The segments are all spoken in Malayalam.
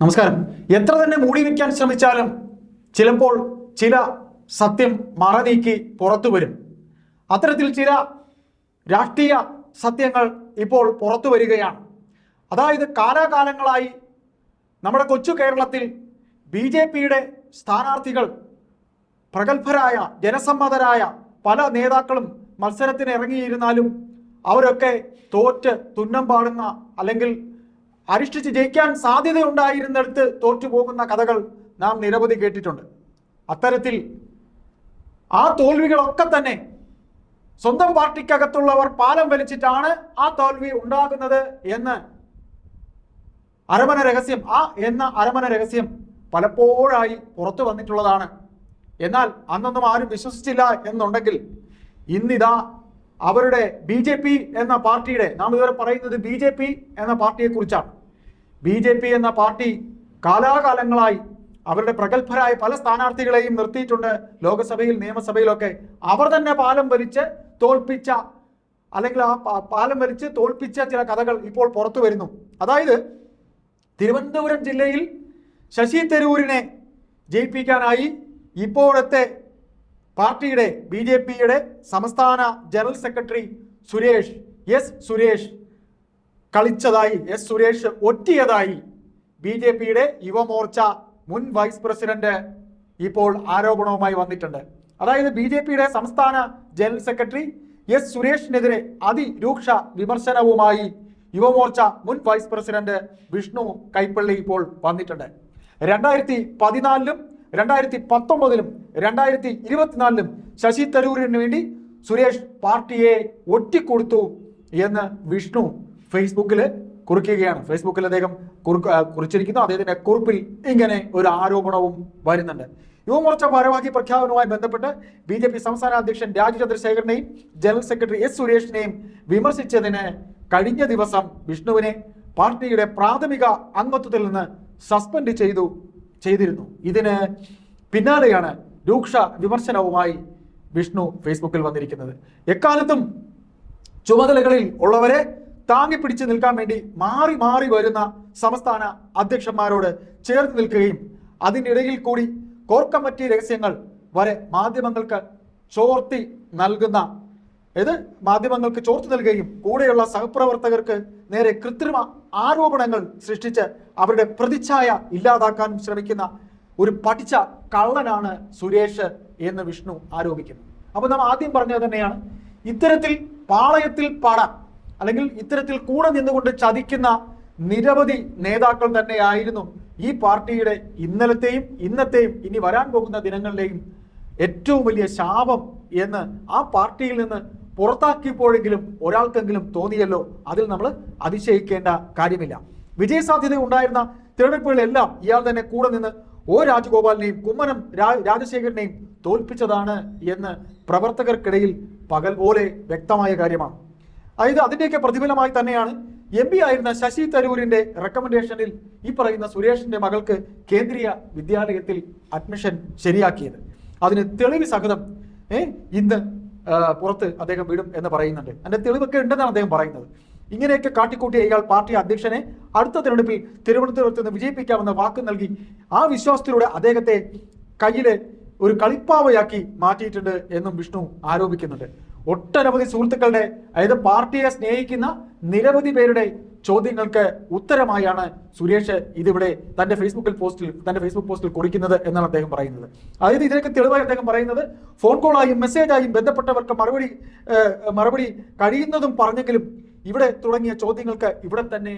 നമസ്കാരം. എത്ര തന്നെ മൂടി വയ്ക്കാൻ ശ്രമിച്ചാലും ചിലപ്പോൾ ചില സത്യം മറ നീക്കി പുറത്തു വരും. അത്തരത്തിൽ ചില രാഷ്ട്രീയ സത്യങ്ങൾ ഇപ്പോൾ പുറത്തു വരികയാണ്. അതായത് കാലാകാലങ്ങളായി നമ്മുടെ കൊച്ചു കേരളത്തിൽ ബി ജെ പിയുടെ സ്ഥാനാർത്ഥികൾ പ്രഗത്ഭരായ ജനസമ്മതരായ പല നേതാക്കളും മത്സരത്തിന് ഇറങ്ങിയിരുന്നാലും അവരൊക്കെ തോറ്റ് തുന്നം പാടുന്ന അല്ലെങ്കിൽ അരിഷ്ടിച്ച് ജയിക്കാൻ സാധ്യതയുണ്ടായിരുന്നിടത്ത് തോറ്റുപോകുന്ന കഥകൾ നാം നിരവധി കേട്ടിട്ടുണ്ട്. അത്തരത്തിൽ ആ തോൽവികളൊക്കെ തന്നെ സ്വന്തം പാർട്ടിക്കകത്തുള്ളവർ പാലം വലിച്ചിട്ടാണ് ആ തോൽവി ഉണ്ടാകുന്നത് എന്ന് അരമന രഹസ്യം ആ എന്ന അരമന രഹസ്യം പലപ്പോഴായി പുറത്തു വന്നിട്ടുള്ളതാണ്. എന്നാൽ അന്നൊന്നും ആരും വിശ്വസിച്ചില്ല എന്നുണ്ടെങ്കിൽ ഇന്നിതാ അവരുടെ ബി എന്ന പാർട്ടിയുടെ നാം ഇതുവരെ പറയുന്നത് ബി എന്ന പാർട്ടിയെ കുറിച്ചാണ് ബി ജെ പി എന്ന പാർട്ടി കാലാകാലങ്ങളായി അവരുടെ പ്രഗത്ഭരായ പല സ്ഥാനാർത്ഥികളെയും നിർത്തിയിട്ടുണ്ട്. ലോകസഭയിൽ നിയമസഭയിലൊക്കെ. അവർ തന്നെ പാലം വരിച്ച് തോൽപ്പിച്ച അല്ലെങ്കിൽ ആ പാലം വരിച്ച് തോൽപ്പിച്ച ചില കഥകൾ ഇപ്പോൾ പുറത്തു വരുന്നു. അതായത് തിരുവനന്തപുരം ജില്ലയിൽ ശശി തരൂരിനെ ജയിപ്പിക്കാനായി ഇപ്പോഴത്തെ പാർട്ടിയുടെ ബി ജെ പിയുടെ സംസ്ഥാന general secretary Suresh S Suresh കളിച്ചതായി S Suresh ഒറ്റിയതായി ബി ജെ പിയുടെ യുവമോർച്ച മുൻ വൈസ് പ്രസിഡന്റ് ഇപ്പോൾ ആരോപണവുമായി വന്നിട്ടുണ്ട്. അതായത് ബി ജെ പിയുടെ സംസ്ഥാന ജനറൽ സെക്രട്ടറി എസ് സുരേഷിനെതിരെ അതിരൂക്ഷ വിമർശനവുമായി യുവമോർച്ച മുൻ വൈസ് പ്രസിഡന്റ് വിഷ്ണു കൈപ്പള്ളി ഇപ്പോൾ വന്നിട്ടുണ്ട്. രണ്ടായിരത്തി പതിനാലിലും രണ്ടായിരത്തി പത്തൊമ്പതിലും രണ്ടായിരത്തി ഇരുപത്തിനാലിലും ശശി തരൂരിന് വേണ്ടി സുരേഷ് പാർട്ടിയെ ഒറ്റിക്കൊടുത്തു എന്ന് വിഷ്ണു ഫേസ്ബുക്കിൽ കുറിക്കുകയാണ്. ഫേസ്ബുക്കിൽ അദ്ദേഹം കുറിച്ചിരിക്കുന്നു. അദ്ദേഹത്തിന്റെ കുറിപ്പിൽ ഇങ്ങനെ ഒരു ആരോപണവും വരുന്നുണ്ട്. യുവമോർച്ച ഭാരവാഹി പ്രഖ്യാപനവുമായി ബന്ധപ്പെട്ട് ബി ജെ പി സംസ്ഥാന അധ്യക്ഷൻ രാജു ചന്ദ്രശേഖരനെയും ജനറൽ സെക്രട്ടറി എസ് സുരേഷിനെയും വിമർശിച്ചതിന് കഴിഞ്ഞ ദിവസം വിഷ്ണുവിനെ പാർട്ടിയുടെ പ്രാഥമിക അംഗത്വത്തിൽ നിന്ന് സസ്പെൻഡ് ചെയ്തു ചെയ്തിരുന്നു. ഇതിന് പിന്നാലെയാണ് രൂക്ഷ വിമർശനവുമായി വിഷ്ണു ഫേസ്ബുക്കിൽ വന്നിരിക്കുന്നത്. എക്കാലത്തും ചുമതലകളിൽ ഉള്ളവരെ താങ്ങി പിടിച്ച് നിൽക്കാൻ വേണ്ടി മാറി മാറി വരുന്ന സംസ്ഥാന അധ്യക്ഷന്മാരോട് ചേർത്ത് നിൽക്കുകയും അതിനിടയിൽ കൂടി കോർ കമ്മിറ്റി രഹസ്യങ്ങൾ വരെ മാധ്യമങ്ങൾക്ക് ചോർത്തി നൽകുന്ന ഇത് മാധ്യമങ്ങൾക്ക് ചോർത്തി നൽകുകയും കൂടെയുള്ള സഹപ്രവർത്തകർക്ക് നേരെ കൃത്രിമ ആരോപണങ്ങൾ സൃഷ്ടിച്ച് അവരുടെ പ്രതിച്ഛായ ഇല്ലാതാക്കാനും ശ്രമിക്കുന്ന ഒരു പഠിച്ച കള്ളനാണ് സുരേഷ് എന്ന് വിഷ്ണു ആരോപിക്കുന്നു. അപ്പൊ നാം ആദ്യം പറഞ്ഞത് തന്നെയാണ് ഇത്തരത്തിൽ പാളയത്തിൽ പാടാൻ അല്ലെങ്കിൽ ഇത്തരത്തിൽ കൂടെ നിന്നുകൊണ്ട് ചതിക്കുന്ന നിരവധി നേതാക്കൾ തന്നെയായിരുന്നു ഈ പാർട്ടിയുടെ ഇന്നലത്തെയും ഇന്നത്തെയും ഇനി വരാൻ പോകുന്ന ദിനങ്ങളിലെയും ഏറ്റവും വലിയ ശാപം എന്ന് ആ പാർട്ടിയിൽ നിന്ന് പുറത്താക്കിയപ്പോഴെങ്കിലും ഒരാൾക്കെങ്കിലും തോന്നിയല്ലോ. അതിൽ നമ്മൾ അതിശയിക്കേണ്ട കാര്യമില്ല. വിജയസാധ്യത ഉണ്ടായിരുന്ന തിരഞ്ഞെടുപ്പുകളെല്ലാം ഇയാൾ തന്നെ കൂടെ നിന്ന് ഒ രാജഗോപാലിനെയും കുമ്മനം രാജശേഖരനെയും തോൽപ്പിച്ചതാണ് എന്ന് പ്രവർത്തകർക്കിടയിൽ പകൽ പോലെ വ്യക്തമായ കാര്യമാണ്. അതായത് അതിന്റെയൊക്കെ പ്രതിഫലമായി തന്നെയാണ് എം പി ആയിരുന്ന ശശി തരൂരിന്റെ റെക്കമെൻഡേഷനിൽ ഈ പറയുന്ന സുരേഷിന്റെ മകൾക്ക് കേന്ദ്രീയ വിദ്യാലയത്തിൽ അഡ്മിഷൻ ശരിയാക്കിയത്. അതിന് തെളിവ് സഹിതം ഇന്ന് പുറത്ത് അദ്ദേഹം വിടും എന്ന് പറയുന്നുണ്ട്. അതിന്റെ തെളിവൊക്കെ ഉണ്ടെന്നാണ് അദ്ദേഹം പറയുന്നത്. ഇങ്ങനെയൊക്കെ കാട്ടിക്കൂട്ടിയ ഇയാൾ പാർട്ടി അധ്യക്ഷനെ അടുത്ത തെരഞ്ഞെടുപ്പിൽ തിരുവനന്തപുരത്ത് നിന്ന് വിജയിപ്പിക്കാമെന്ന വാക്ക് നൽകി ആ വിശ്വാസത്തിലൂടെ അദ്ദേഹത്തെ കയ്യിലെ ഒരു കളിപ്പാവയാക്കി മാറ്റിയിട്ടുണ്ട് എന്നും വിഷ്ണു ആരോപിക്കുന്നുണ്ട്. ഒട്ടനവധി സുഹൃത്തുക്കളുടെ അതായത് പാർട്ടിയെ സ്നേഹിക്കുന്ന നിരവധി പേരുടെ ചോദ്യങ്ങൾക്ക് ഉത്തരമായാണ് സുരേഷ് ഇതിവിടെ തന്റെ ഫേസ്ബുക്കിൽ പോസ്റ്റിൽ തന്റെ ഫേസ്ബുക്ക് പോസ്റ്റിൽ കുറിക്കുന്നത് എന്നാണ് അദ്ദേഹം പറയുന്നത്. അതായത് ഇതിനൊക്കെ തെളിവായി അദ്ദേഹം പറയുന്നത് ഫോൺ കോളായും മെസ്സേജായും ബന്ധപ്പെട്ടവർക്ക് മറുപടി മറുപടി കഴിയുന്നതും പറഞ്ഞെങ്കിലും ഇവിടെ തുടങ്ങിയ ചോദ്യങ്ങൾക്ക് ഇവിടെ തന്നെ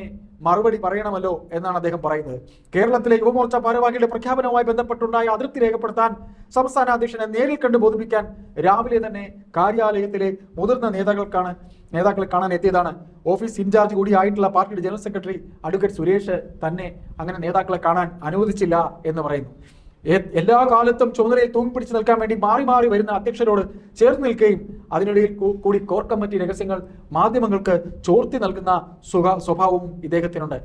മറുപടി പറയണമല്ലോ എന്നാണ് അദ്ദേഹം പറയുന്നത്. കേരളത്തിലെ യുവമോർച്ച ഭാരവാഹികളുടെ പ്രഖ്യാപനവുമായി ബന്ധപ്പെട്ടുണ്ടായ അതിർത്തി രേഖപ്പെടുത്താൻ സംസ്ഥാന അധ്യക്ഷനെ നേരിൽ കണ്ട് ബോധിപ്പിക്കാൻ രാവിലെ തന്നെ കാര്യാലയത്തിലെ മുതിർന്ന നേതാക്കൾക്കാണ് നേതാക്കളെ കാണാൻ എത്തിയതാണ്. ഓഫീസ് ഇൻചാർജ് കൂടി ആയിട്ടുള്ള പാർട്ടിയുടെ ജനറൽ സെക്രട്ടറി അഡ്വക്കേറ്റ് സുരേഷ് തന്നെ അങ്ങനെ നേതാക്കളെ കാണാൻ അനുവദിച്ചില്ല എന്ന് പറയുന്നു. എല്ലാ കാലത്തും ചുമതലയിൽ തൂങ്ങിപ്പിടിച്ച് നിൽക്കാൻ വേണ്ടി മാറി മാറി വരുന്ന അധ്യക്ഷരോട് ചേർന്ന് നിൽക്കുകയും അതിനിടയിൽ കൂടി കോർ കമ്മിറ്റി രഹസ്യങ്ങൾ മാധ്യമങ്ങൾക്ക് ചോർത്തി നൽകുന്ന സുഖ സ്വഭാവവും ഇദ്ദേഹത്തിനുണ്ട്.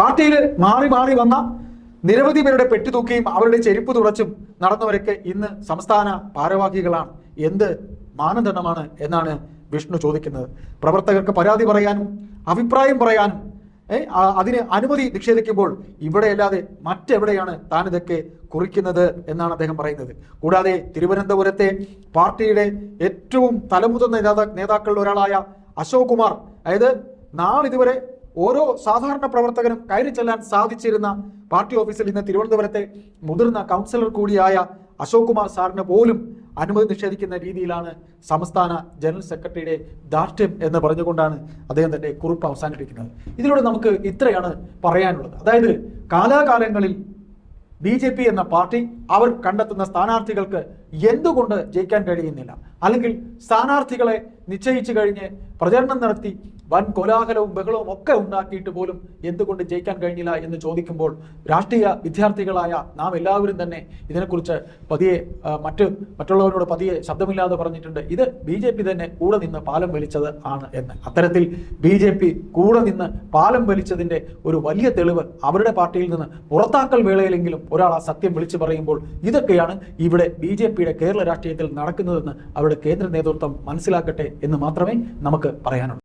പാർട്ടിയിൽ മാറി മാറി വന്ന നിരവധി പേരുടെ പെട്ടിതൂക്കിയും അവരുടെ ചെരുപ്പ് തുടച്ചും നടന്നവരൊക്കെ ഇന്ന് സംസ്ഥാന ഭാരവാഹികളാണ്. എന്ത് മാനദണ്ഡമാണ് എന്നാണ് വിഷ്ണു ചോദിക്കുന്നത്. പ്രവർത്തകർക്ക് പരാതി പറയാനും അഭിപ്രായം പറയാനും അതിന് അനുമതി നിഷേധിക്കുമ്പോൾ ഇവിടെയല്ലാതെ മറ്റെവിടെയാണ് താൻ ഇതൊക്കെ കുറിക്കുന്നത് എന്നാണ് അദ്ദേഹം പറയുന്നത്. കൂടാതെ തിരുവനന്തപുരത്തെ പാർട്ടിയുടെ ഏറ്റവും തലമുതിർന്ന നേതാ നേതാക്കളിൽ ഒരാളായ അശോക് കുമാർ അതായത് നാളിതുവരെ ഓരോ സാധാരണ പ്രവർത്തകനും കയറി ചെല്ലാൻ സാധിച്ചിരുന്ന പാർട്ടി ഓഫീസിൽ ഇന്ന് തിരുവനന്തപുരത്തെ മുതിർന്ന കൗൺസിലർ കൂടിയായ അശോക് കുമാർ സാറിന് പോലും അനുമതി നിഷേധിക്കുന്ന രീതിയിലാണ് സംസ്ഥാന ജനറൽ സെക്രട്ടറിയുടെ ദാർഢ്യം എന്ന് പറഞ്ഞുകൊണ്ടാണ് അദ്ദേഹം തന്റെ കുറിപ്പ് അവസാനിപ്പിക്കുന്നത്. ഇതിലൂടെ നമുക്ക് ഇത്രയാണ് പറയാനുള്ളത്. അതായത് കാലാകാലങ്ങളിൽ ബി ജെ പി എന്ന പാർട്ടി അവർ കണ്ടെത്തുന്ന സ്ഥാനാർത്ഥികൾക്ക് എന്തുകൊണ്ട് ജയിക്കാൻ കഴിയുന്നില്ല? അല്ലെങ്കിൽ സ്ഥാനാർത്ഥികളെ നിശ്ചയിച്ചു കഴിഞ്ഞ് പ്രചരണം നടത്തി വൻ കോലാഹലവും ബഹളവും ഒക്കെ ഉണ്ടാക്കിയിട്ട് പോലും എന്തുകൊണ്ട് ജയിക്കാൻ കഴിഞ്ഞില്ല എന്ന് ചോദിക്കുമ്പോൾ രാഷ്ട്രീയ വിദ്യാർത്ഥികളായ നാം എല്ലാവരും തന്നെ ഇതിനെക്കുറിച്ച് പതിയെ മറ്റ് മറ്റുള്ളവരോട് പതിയെ ശബ്ദമില്ലാതെ പറഞ്ഞിട്ടുണ്ട്. ഇത് ബി ജെ പി തന്നെ കൂടെ നിന്ന് പാലം വലിച്ചത് ആണ് എന്ന്. അത്തരത്തിൽ ബി ജെ പി കൂടെ നിന്ന് പാലം വലിച്ചതിന്റെ ഒരു വലിയ തെളിവ് അവരുടെ പാർട്ടിയിൽ നിന്ന് പുറത്താക്കൽ വേളയിലെങ്കിലും ഒരാൾ ആ സത്യം വിളിച്ചു പറയുമ്പോൾ ഇതൊക്കെയാണ് ഇവിടെ ബി ജെ പിയുടെ കേരള രാഷ്ട്രീയത്തിൽ നടക്കുന്നതെന്ന് അവരുടെ കേന്ദ്ര നേതൃത്വം മനസ്സിലാക്കട്ടെ എന്ന് മാത്രമേ നമുക്ക് പറയാനുള്ളൂ.